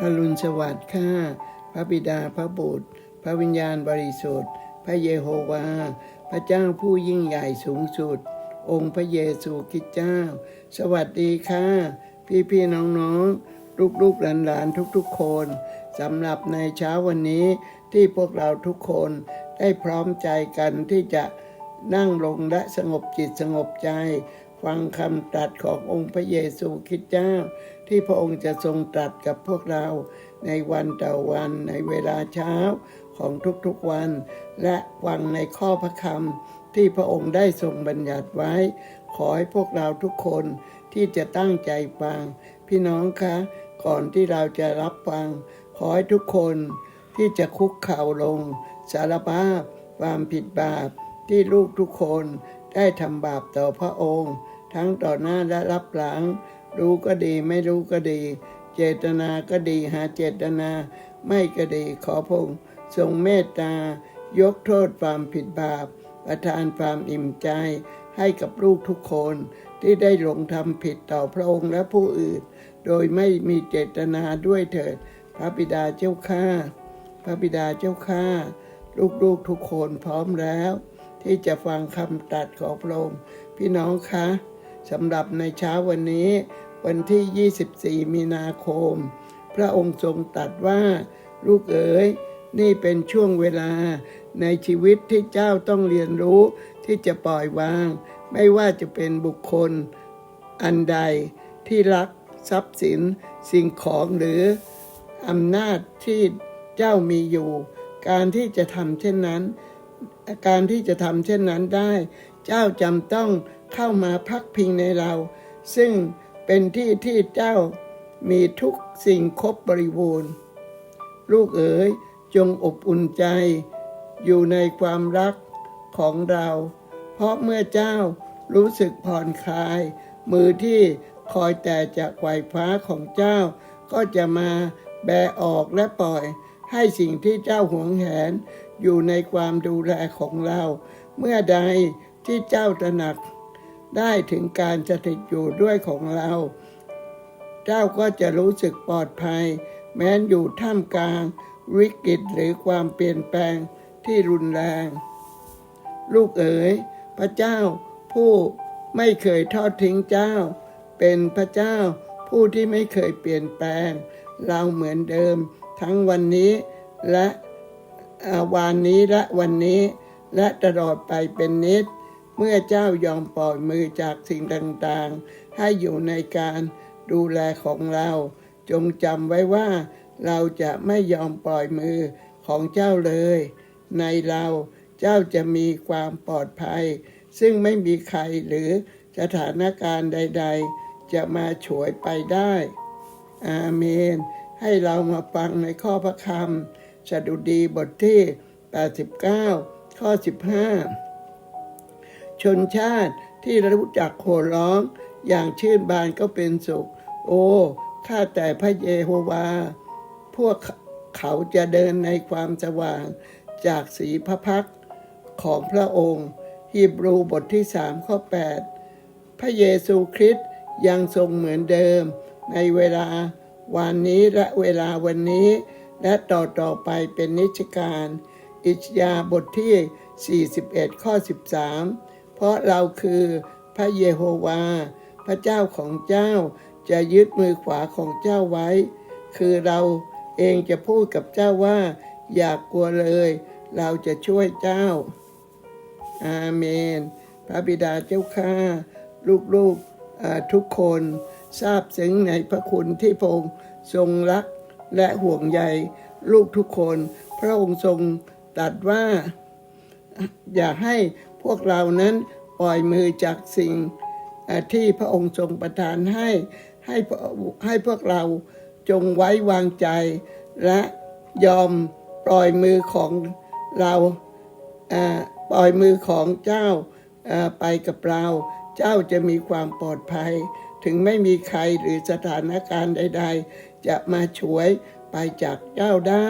อรุณสวัสดิ์ข้าพระบิดาพระบุตร พระวิญญาณบริสุทธิ์ พระเยโฮวา พระเจ้าผู้ยิ่งใหญ่สูงสุด องค์พระเยซูคริสต์เจ้า สวัสดีค่ะ พี่พี่ๆน้องลูกลูกหลานหลานทุกๆ คนสำหรับในเช้าวันนี้ที่พวกเราทุกคนได้พร้อมใจกันที่จะนั่งลงและสงบจิตสงบใจ ฟังคำตรัสขององค์พระเยซูคริสต์เจ้า ที่พระองค์จะทรงตรัสกับพวกเราในวันต่อวันในเวลาเช้าของทุกๆวัน และฟังในข้อพระคำที่พระองค์ได้ทรงบัญญัติไว้ ขอให้พวกเราทุกคนที่จะตั้งใจฟัง พี่น้องคะ ก่อนที่เราจะรับฟัง ขอให้ทุกคนที่จะคุกเข่าลง สารภาพความผิดบาปที่ลูกทุกคนได้ทำบาปต่อพระองค์ ทั้งต่อหน้าและรับหลัง รู้ก็ดีไม่รู้ก็ดี เจตนาก็ดีหาเจตนา ไม่ก็ดีขอพงทรงเมตตายกโทษความผิดบาป ประทานความอิ่มใจ ให้กับลูกทุกคนที่ได้ลงทำผิดต่อพระองค์และผู้อื่น โดยไม่มีเจตนาด้วยเถิด พระบิดาเจ้าข้าพระบิดาเจ้าข้าลูกๆทุกคนพร้อมแล้ว ที่จะฟังคำตรัสของพระองค์พี่น้องคะสำหรับในเช้าวันนี้ วันที่ 24 มีนาคม พระองค์ทรงตรัสว่า ลูกเอ๋ย นี่เป็นช่วงเวลาในชีวิตที่เจ้าต้องเรียนรู้ที่จะปล่อยวาง ไม่ว่าจะเป็นบุคคล อันใดที่รักทรัพย์สิน สิ่งของหรืออำนาจที่เจ้ามีอยู่ การที่จะทำเช่นนั้น การที่จะทำเช่นนั้นได้ เจ้าจำต้องเข้ามาพักพิงในเรา ซึ่ง เป็นที่ที่เจ้ามีทุกสิ่งครบบริบูรณ์ ลูกเอ๋ยจงอบอุ่นใจ อยู่ในความรักของเรา เพราะเมื่อเจ้ารู้สึกผ่อนคลาย มือที่คอยแต่จะไขว่ฟ้าของเจ้า ก็จะมาแบออกและปล่อย ให้สิ่งที่เจ้าหวงแหน อยู่ในความดูแลของเรา เมื่อใดที่เจ้าตระหนัก ได้ถึงการสถิตอยู่ด้วยของเรา เจ้าก็จะรู้สึกปลอดภัย แม้นอยู่ท่ามกลาง วิกฤตหรือความเปลี่ยนแปลงที่รุนแรง ลูกเอ๋ย พระเจ้าผู้ไม่เคยทอดทิ้งเจ้า เป็นพระเจ้าผู้ที่ไม่เคยเปลี่ยนแปลง เราเหมือนเดิม ทั้งวันนี้และวานนี้และวันนี้ และตลอดไปเป็นนิด เมื่อเจ้ายอมปล่อยมือจากสิ่งต่างๆ ให้อยู่ในการดูแลของเรา จงจำไว้ว่า เราจะไม่ยอมปล่อยมือของเจ้าเลย ในเราเจ้าจะมีความปลอดภัย ซึ่งไม่มีใครหรือสถานการณ์ใด ๆ จะมาฉวยไปได้ อาเมน ให้เรามาฟังในข้อพระคำสดุดีบทที่ 89 ข้อ 15 ชนชาติที่รู้จักโห่ร้อง อย่างชื่นบานก็เป็นสุข โอ้ข้าแต่พระเยโฮวา พวกเขาจะเดินในความสว่างจากสีพระพักของพระองค์ฮีบรูบทที่สามข้อ 8 พระเยซูคริสต์ยังทรงเหมือนเดิม ในเวลาวันนี้และเวลาวันนี้ และต่อต่อไปเป็นนิจการ อิชยาบทที่ 41 ข้อ 13 ราะเราคือพระเยโฮวา พระเจ้าของเจ้าจะยึดมือขวาของเจ้าไว้ คือเราเองจะพูดกับเจ้าว่า อย่ากกลัวเลย เราจะช่วยเจ้า อาเมน พระบิดาเจ้าข้าลูกๆทุกคนทราบซึ้งในพระคุณที่พระองค์ทรงรักและห่วงใยลูกทุกคน พระองค์ทรงตรัสว่า อย่าให้ พวกเรานั้นปล่อยมือจากสิ่งที่พระองค์ทรงประทานให้ให้ให้พวกเราจงไว้วางใจ และยอมปล่อยมือของเราปล่อยมือของเจ้าไปกับเรา เจ้าจะมีความปลอดภัย ถึงไม่มีใครหรือสถานการณ์ใด ๆ จะมาช่วยไปจากเจ้าได้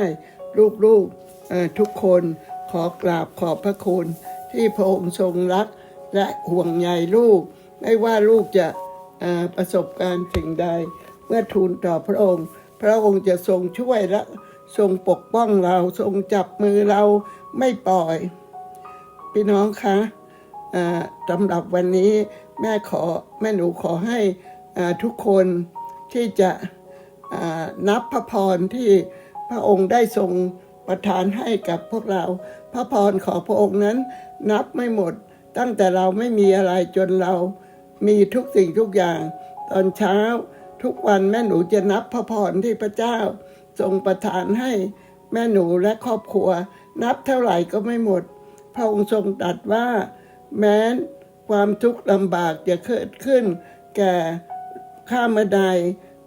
ลูกๆทุกคนขอกราบขอบพระคุณ ที่พระองค์ทรงรักและห่วงใยลูก ไม่ว่าลูกจะประสบการณ์สิ่งใด เมื่อทูลต่อพระองค์ พระองค์จะทรงช่วยและทรงปกป้องเราทรงจับมือเราไม่ปล่อย พี่น้องคะสำหรับวันนี้แม่ขอแม่หนูขอให้ทุกคนที่จะนับพระพรที่พระองค์ได้ทรงประทานให้กับพวกเรา พระพรของพระองค์นั้นนับไม่หมด ตั้งแต่เราไม่มีอะไรจนเรามีทุกสิ่งทุกอย่าง ตอนเช้าทุกวันแม่หนูจะนับพระพรที่พระเจ้า ทรงประทานให้แม่หนูและครอบครัว นับเท่าไหร่ก็ไม่หมด พระองค์ทรงตรัสว่า แม้นความทุกข์ลำบากจะเกิดขึ้น แก่ข้ามาใด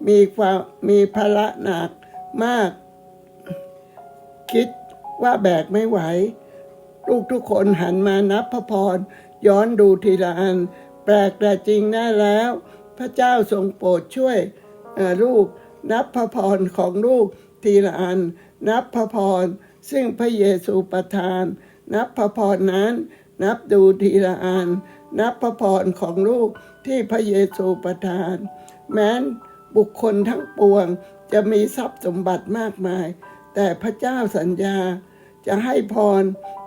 มีความมีภาระหนักมาก คิด ว่าแบกไม่ไหว ลูกทุกคนหันมานับพระพร ย้อนดูทีละอัน แปลกแต่จริงแน่แล้ว พระเจ้าทรงโปรดช่วยลูกนับพระพรของลูกทีละอัน นับพระพร ซึ่งพระเยซูประทาน นับพระพรนั้น นับดูทีละอัน นับพระพรของลูกที่พระเยซูประทาน แม้นบุคคลทั้งปวงจะมีทรัพย์สมบัติมากมาย แต่พระเจ้าสัญญา จะให้พร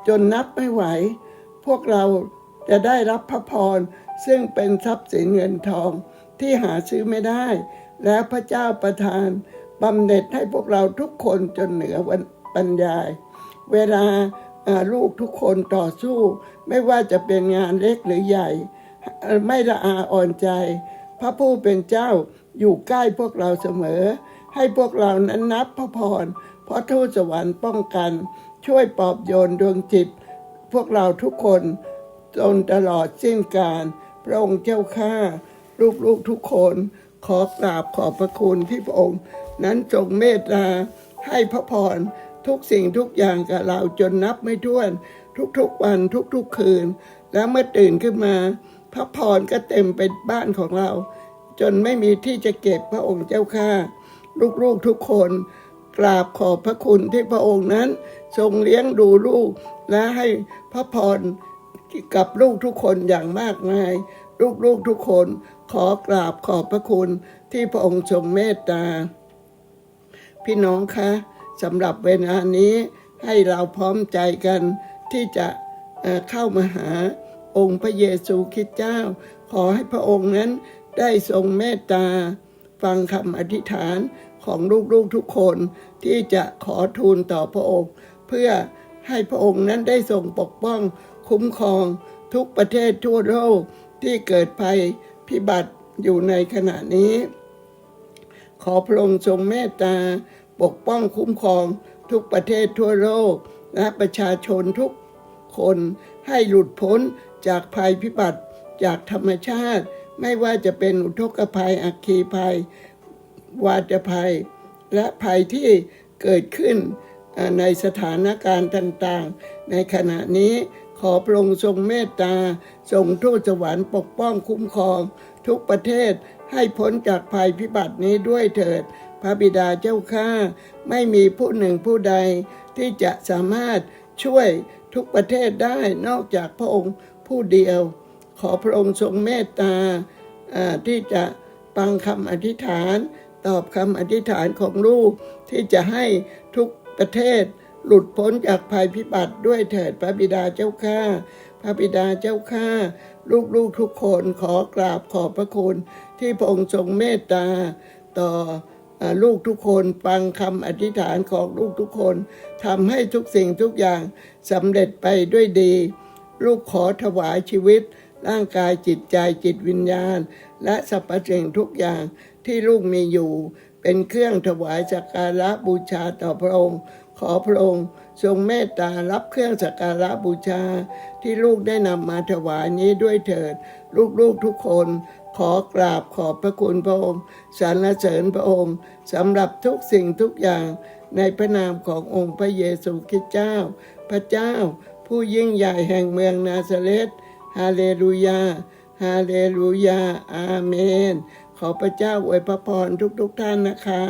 จนนับไม่ไหว พวกเราจะได้รับพระพร ซึ่งเป็นทรัพย์สินเงินทองที่หาซื้อไม่ได้ และพระเจ้าประทานบำเหน็จให้พวกเราทุกคนจนเหนือวันบรรยาย เวลาลูกทุกคนต่อสู้ ไม่ว่าจะเป็นงานเล็กหรือใหญ่ ไม่ละอาอ่อนใจ พระผู้เป็นเจ้าอยู่ใกล้พวกเราเสมอ ให้พวกเรานั้นนับพระพรเพราะทูตสวรรค์ป้องกัน ช่วยปลอบโยนดวงจิต พวกเราทุกคนจนตลอดสิ้นการ พระองค์เจ้าข้าลูกๆทุกคนขอกราบขอบพระคุณที่พระองค์ นั้นทรงเมตตาให้พระพรทุกสิ่งทุกอย่างกับเราจนนับไม่ถ้วน ทุกๆวันทุกๆคืน แล้วเมื่อตื่นขึ้นมา พระพรก็เต็มเป็นบ้านของเรา จนไม่มีที่จะเก็บพระองค์เจ้าข้าลูกๆทุกคน กราบขอบพระคุณที่พระองค์นั้น ทรงเลี้ยงดูลูกและให้พระพรกับลูกทุกคนอย่างมากมาย ลูกๆทุกคนขอกราบขอบพระคุณที่พระองค์ทรงเมตตา พี่น้องคะสำหรับเวลานี้ให้เราพร้อมใจกันที่จะเอ่อเข้ามาหาองค์พระเยซูคริสต์เจ้า ขอให้พระองค์นั้นได้ทรงเมตตา ฟังคำอธิษฐานของลูกๆทุกคนที่จะขอทูลต่อพระองค์ เพื่อให้พระองค์นั้นได้ทรงปกป้องคุ้มครองทุกประเทศทั่วโลกที่เกิดภัยพิบัติอยู่ในขณะนี้ ขอพระองค์ทรงเมตตาปกป้องคุ้มครองทุกประเทศทั่วโลก และประชาชนทุกคนให้หลุดพ้นจากภัยพิบัติจากธรรมชาติ ไม่ว่าจะเป็นอุทกภัยอัคคีภัย วาตภัย และภัยที่เกิดขึ้น ในสถานการณ์ต่างๆ ในขณะนี้ขอพระองค์ทรงเมตตาทรงทูตสวรรค์ปกป้องคุ้มครอง ทุกประเทศให้พ้นจากภัยพิบัตินี้ด้วยเถิด พระบิดาเจ้าข้าไม่มีผู้หนึ่งผู้ใดที่จะสามารถช่วยทุกประเทศได้นอกจากพระองค์ผู้เดียว ขอพระองค์ทรงเมตตาที่จะฟังคำอธิษฐาน ตอบคำอธิษฐานของลูกที่จะให้ทุก ประเทศหลุดพ้นจากภัยพิบัติด้วยเถิดพระบิดาเจ้าข้า พระบิดาเจ้าข้า ลูกๆทุกคนขอกราบขอบพระคุณ ที่พระองค์ทรงเมตตา ต่ออลูกทุกคนฟังคำอธิษฐานของลูกทุกคนทำให้ทุกสิ่งทุกอย่างสำเร็จไปด้วยดี ลูกขอถวายชีวิต ร่างกายจิตใจจิตวิญญาณ และสรรพสิ่งทุกอย่างที่ลูกมีอยู่ เป็นเครื่องถวายสักการะบูชาต่อพระองค์ ขอพระองค์ ทรงเมตตารับเครื่องสักการะบูชา ที่ลูกได้นำมาถวายนี้ด้วยเถิด ลูกๆทุกคนขอกราบขอบพระคุณพระองค์สรรเสริญพระองค์สำหรับทุกสิ่งทุกอย่างในพระนามขององค์พระเยซูคริสต์เจ้า พระเจ้า ผู้ยิ่งใหญ่แห่งเมืองนาซาเรตฮาเลลูยาฮาเลลูยาอาเมน ขอพระเจ้าอวยพระพรทุกๆทท่านนะคะ